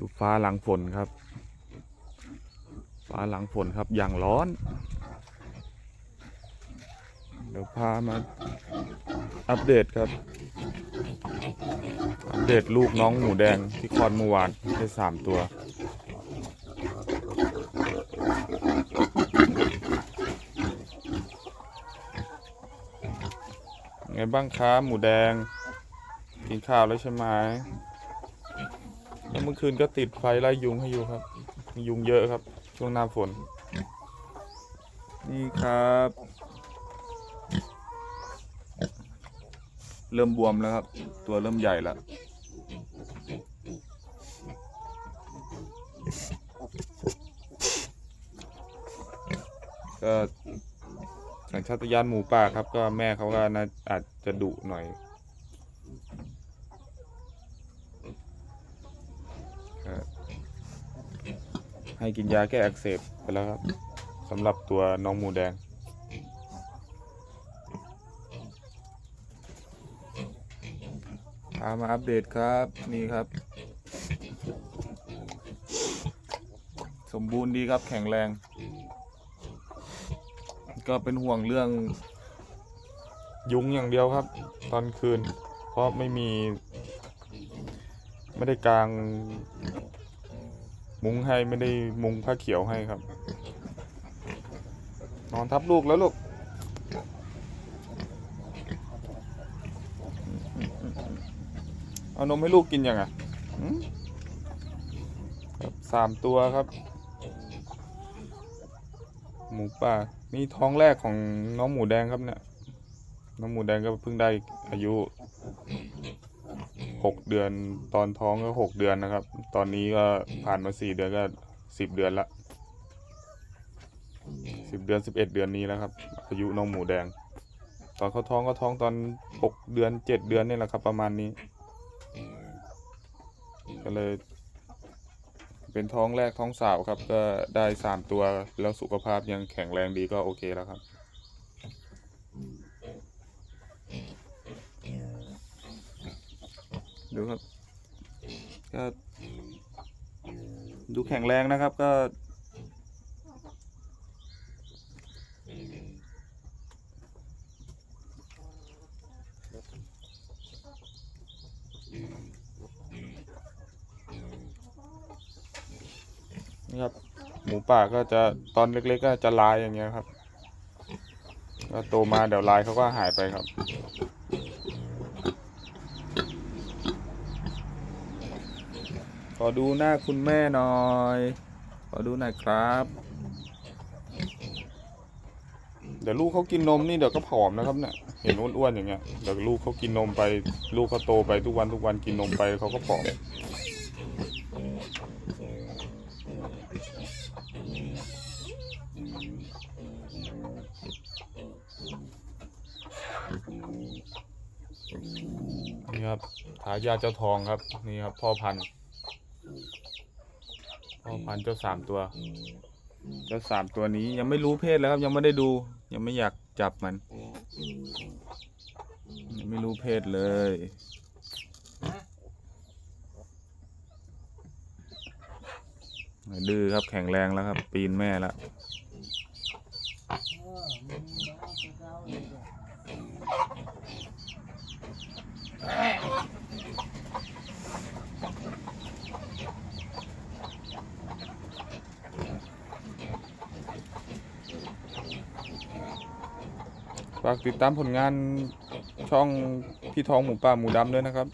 ดูฟ้าหลังฝนครับ ฟ้าหลังฝนครับอย่างร้อน เดี๋ยวพามาอัปเดตครับ อัปเดตลูกน้องหมูแดงที่คลอดเมื่อวานได้สามตัวไงบ้างครับหมูแดง กินข้าวแล้วใช่ไหม แล้วเมื่อคืนก็ติดไฟไล่ยุงให้อยู่ครับ ยุงเยอะครับ ช่วงหน้าฝน นี่ครับ เริ่มบวมแล้วครับ ตัวเริ่มใหญ่แล้วก็สัญชาตญาณหมูป่าครับ ก็แม่เขาก็น่าอาจจะดุหน่อย ให้กินยาแก้อักเสบไปแล้วครับสำหรับตัวน้องหมูแดง พามาอัปเดตครับ นี่ครับ สมบูรณ์ดีครับแข็งแรง ก็เป็นห่วงเรื่อง ยุงอย่างเดียวครับ ตอนคืน เพราะไม่มี ไม่ได้กาง มุ้งให้ไม่ได้มุ้งผ้าเขียวให้ครับ นอนทับลูกแล้วลูกเอานมให้ลูกกินยังไงครับสามตัวครับ หมูป่านี่ท้องแรกของน้องหมูแดงครับเนี่ยน้องหมูแดงก็เพิ่งได้อายุ หกเดือนตอนท้องก็หกเดือนนะครับ ตอนนี้ก็ผ่านมาสี่เดือนก็สิบเดือนละสิบเดือนสิบเอ็ดเดือนนี้แล้วครับ อายุน้องหมูแดง ตอนเขาท้องก็ท้องตอนหกเดือนเจ็ดเดือนนี่แหละครับ ประมาณนี้ ก็เลย เป็นท้องแรกท้องสาวครับ ก็ได้สามตัวแล้วสุขภาพยังแข็งแรงดีก็โอเคแล้วครับ ดูครับ ก็ดูแข็งแรงนะครับก็ นี่ครับ หมูป่าก็จะตอนเล็กๆก็จะลายอย่างเงี้ยครับ ก็โตมาเดี๋ยวลายเขาก็หายไปครับ ขอดูหน้าคุณแม่หน่อย ขอดูหน่อยครับ เดี๋ยวลูกเขากินนมนี่เดี๋ยวก็ผอมนะครับเนี่ย เห็นอ้วนๆอย่างเงี้ย เดี๋ยวลูกเขากินนมไป ลูกเขาโตไปทุกวันทุกวันกินนมไปเขาก็ผอมนี่ครับทายาเจ้าทองครับ นี่ครับพ่อพันธุ์ พ่อพันธุ์เจ้าสามตัว เจ้าสามตัวนี้ยังไม่รู้เพศแล้วครับยังไม่ได้ดู ยังไม่อยากจับมัน ยังไม่รู้เพศเลย ดื้อครับแข็งแรงแล้วครับ ปีนแม่แล้ว ฝากติดตามผลงานช่องพี่ทองหมูป่าหมูดำด้วยนะครับ